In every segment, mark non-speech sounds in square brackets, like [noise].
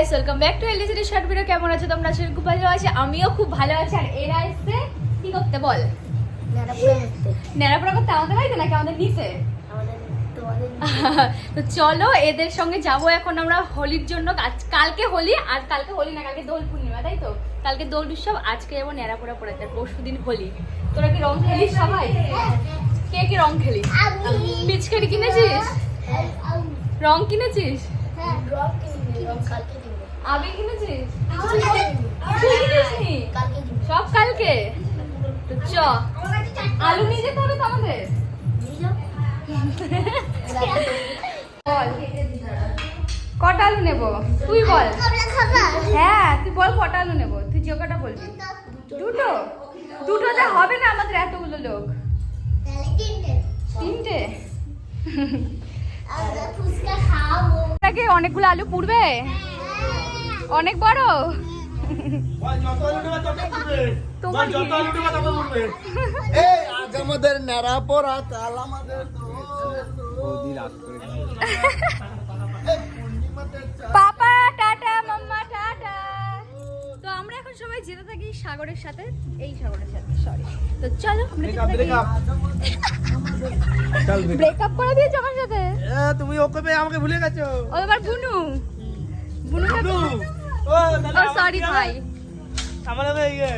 Guys welcome back to LDC short video কেমন আছো তোমরা? আশা খুব ভালো আছি। আমিও খুব ভালো আছি। আর এরা এসে কি করতে বল? নেড়াপড়া করতে। আমাদের বাড়িতে নাকি আমাদের নিচে? [laughs] তো চলো এদের সঙ্গে যাব এখন আমরা হোলির জন্য। আজ- কালকে হোলি আর কালকে হোলি না কালকে দোল পূর্ণিমা তাই তো? কালকে দোল উৎসব আজকে যাব নেড়াপোড়া পড়াতে পরশু দিন হোলি। তোরা কি রং খেলিস সবাই? কে কি রং খেলিস? পিচকারি কিনেছিস? রং কিনেছিস? আবির কিনেছিস? সব কালকে? চ। আলু নিয়ে যেতে হবে তো আমাদের? বল। কটা আলু নেব? তুই বল। হ্যাঁ তুই বল কটা আলু নেব? তুই যে কটা বলবি। দুটো। দুটোতে হবে না আমাদের এতগুলো লোক। তিনটে? আগে অনেকগুলো আলু পুড়বে? অনেক বড়? আমাদের ন্যাড়া পড়া কাল আমাদের পাপা টাটা মাম্মা টাটা। তো আমরা এখন সবাই যেতে থাকি সাগরের সাথে এই সাগরের সাথে সরি তো চলো আমরা [laughs] ব্রেকআপ করে দিয়েছ আমার সাথে? তুমি ওকে পেয়ে আমাকে ভুলে গেছো। ও এবার বুনু। বুনু। ও সরি ভাই। আমার হবে ইয়ে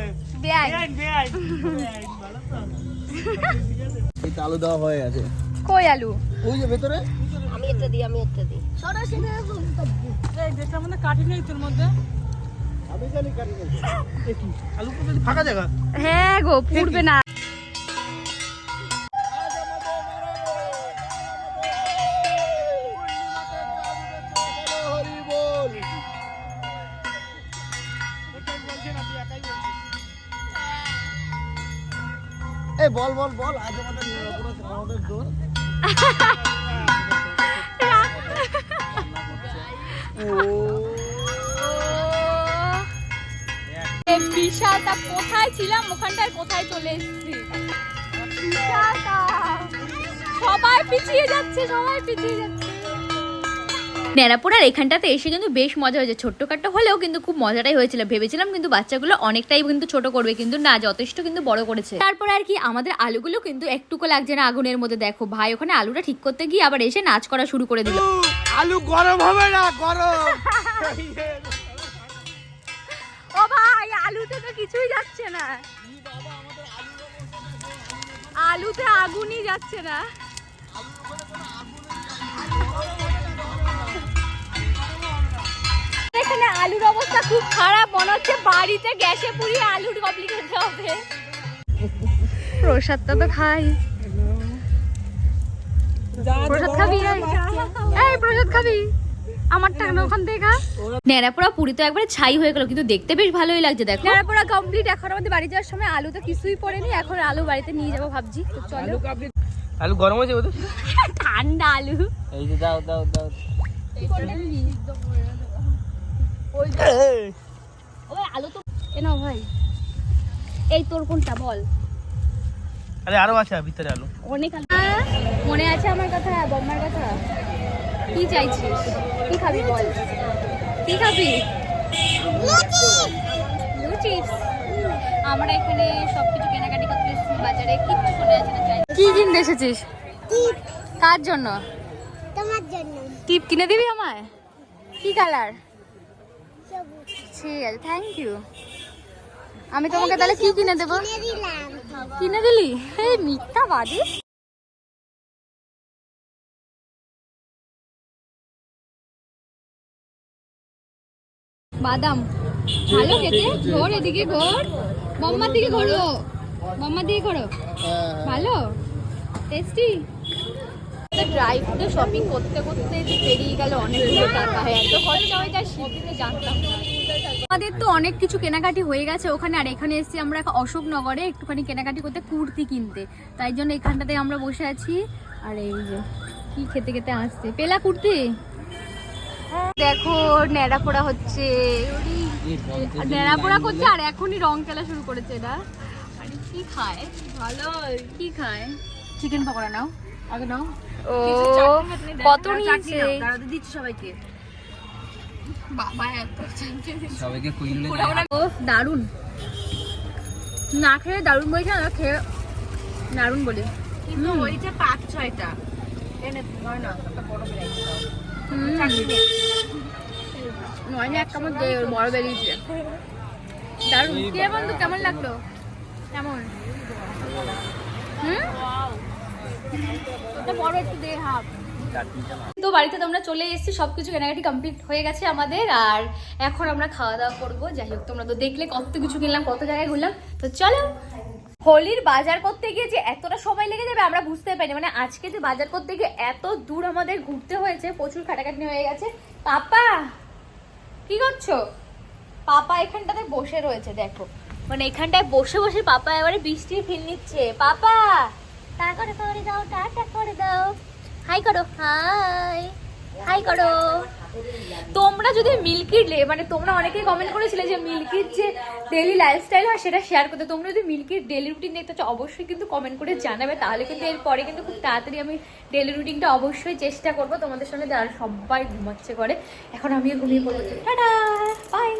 এই দেওয়া হয়ে গেছে। কই আলু? ওই যে ভেতরে। আমি একটা দিই আমি একটা দিই। আমি জানি কাটি আলু কোথায় ফাঁকা জায়গা? হ্যাঁ গো পুড়বে না। এই বল বল বল, আজ আমাদের আমাদের কোথায় ছিলাম? ওখানটায় কোথায় চলে এসেছি? সবাই পিছিয়ে যাচ্ছে, সবাই পিছিয়ে যাচ্ছে। ন্যাড়াপোড়ার এখানটাতে এসে কিন্তু বেশ মজা হয়েছে। ছোট্ট ছোট্টখাট্টো হলেও কিন্তু খুব মজাটাই হয়েছিল। ভেবেছিলাম কিন্তু বাচ্চাগুলো অনেকটাই কিন্তু ছোট করবে কিন্তু না যথেষ্ট কিন্তু বড় করেছে। তারপরে আর কি আমাদের আলুগুলো কিন্তু একটুকু লাগছে না আগুনের মধ্যে। দেখো ভাই ওখানে আলুটা ঠিক করতে গিয়ে আবার এসে নাচ করা শুরু করে দিল। আলু গরম হবে না গরম! ও ভাই আলুতে তো কিছুই যাচ্ছে না। আলুতে আগুনই যাচ্ছে না। আলুর অবস্থা খুব খারাপ মনে হচ্ছে বাড়িতে গ্যাসে পুড়িয়ে আলুর কপলি খেতে হবে। প্রসাদটা তো খাই। প্রসাদ খাবি? এই? এই প্রসাদ খাবি? আমার টাকা ওখান থেকে। খা ন্যাড়াপোড়া পুরি তো একবারে ছাই হয়ে গেল কিন্তু দেখতে বেশ ভালোই লাগছে দেখো। ন্যাড়াপোড়া কমপ্লিট এখন আমাদের বাড়ি যাওয়ার সময় আলু তো কিছুই পড়েনি এখন আলু বাড়িতে নিয়ে যাব ভাবছি তো চলো। আলু গরম ঠান্ডা আলু। এই যে দাও দাও দাও। ওই আলু তো এ নাও ভাই। এই তোর কোনটা বল? আরে আরও আছে ভিতরে আলু। অনেক আলু মনে আছে আমার কথা? বম্মার কথা? কি চাইছিস? কি খাবি বল? কি খাবি? আমরা এখানে সবকিছু কেনাকাটি করতে এসেছি বাজারে কিচ্ছু মনে আছে না চাই। কি কিনতে এসেছিস? কার জন্য? তোমার জন্য। টিপ কিনে দিবি আমায়? কি কালার ঠিক আছে থ্যাংক ইউ আমি তোমাকে তাহলে কি কিনে দেবো? কিনে দিলি? এই মিথ্যা বাদি। বাদাম। ভালো খেতে। ঘোর এদিকে ঘোর। বম্মার দিকে ঘোরো। বম্মার দিকে ঘোরো। ভালো? টেস্টি ড্রাই ফ্রুটে শপিং করতে করতে যে পেরিয়ে গেল অনেকগুলো টাকা। হয় এত খরচা হয়ে যায় শপিংয়ে জানতাম না। আমাদের তো অনেক কিছু কেনাকাটি হয়ে গেছে ওখানে আর এখানে এসেছি আমরা অশোকনগরে একটুখানি কেনাকাটি করতে কুর্তি কিনতে। তাই জন্য এখানটাতে আমরা বসে আছি। আর এই যে কি খেতে খেতে আসছে? পেলা কুর্তি? দেখো ন্যাড়া পোড়া হচ্ছে। ন্যাড়া পোড়া করছে আর এখনই রং খেলা শুরু করেছে এটা আরে কি খায়? ভালো কি খায়? চিকেন পকোড়া নাও। আগে নাও। ও কত নিয়েছে? দিচ্ছি সবাইকে। বাবা এত সবাইকে কুইলে ও দারুণ না খেয়ে দারুণ বলছে না খেয়ে দারুণ বলি। কিন্তু ওইটা পাঁচ ছয়টা এনে হয় না বড় নয় না এক কামড় দিয়ে ওর বড় বেরিয়েছে দারুণ কে বন্ধু কেমন লাগল? কেমন? হুম? বড় একটু দে হাফ। তো বাড়িতে তোমরা চলে এসেছি, সবকিছু কেনাকাটি কমপ্লিট হয়ে গেছে আমাদের, আর এখন আমরা খাওয়া দাওয়া করব। যাই হোক, তোমরা তো দেখলে কত কিছু কিনলাম, কত জায়গায় ঘুরলাম। তো চলো, হোলির বাজার করতে গিয়ে যে এতটা সময় লেগে যাবে আমরা বুঝতে পারিনি। মানে আজকে যে বাজার করতে গিয়ে এত দূর আমাদের ঘুরতে হয়েছে, প্রচুর খাটাখাটনি হয়ে গেছে। পাপা, কি করছ? পাপা এখানটাতে বসে রয়েছে, দেখো। মানে এখানটায় বসে বসে পাপা এবারে বৃষ্টির ফিল নিচ্ছে। পাপা তা করে করে দাও টাটা করে দাও। হাই করো হাই হাই করো। তোমরা যদি মিল্কির মানে তোমরা অনেকেই কমেন্ট করেছিলে যে মিল্কির যে ডেলি লাইফস্টাইল হয়, সেটা শেয়ার করতে। তোমরা যদি মিল্কির ডেলি রুটিন দেখতে চাও, অবশ্যই কিন্তু কমেন্ট করে জানাবে। তাহলে কিন্তু এরপরে কিন্তু খুব তাড়াতাড়ি আমি ডেলি রুটিনটা অবশ্যই চেষ্টা করব। তোমাদের সঙ্গে যারা সবাই ঘুমাচ্ছে করে এখন আমিও ঘুমিয়ে পড়ব। টাটা! বাই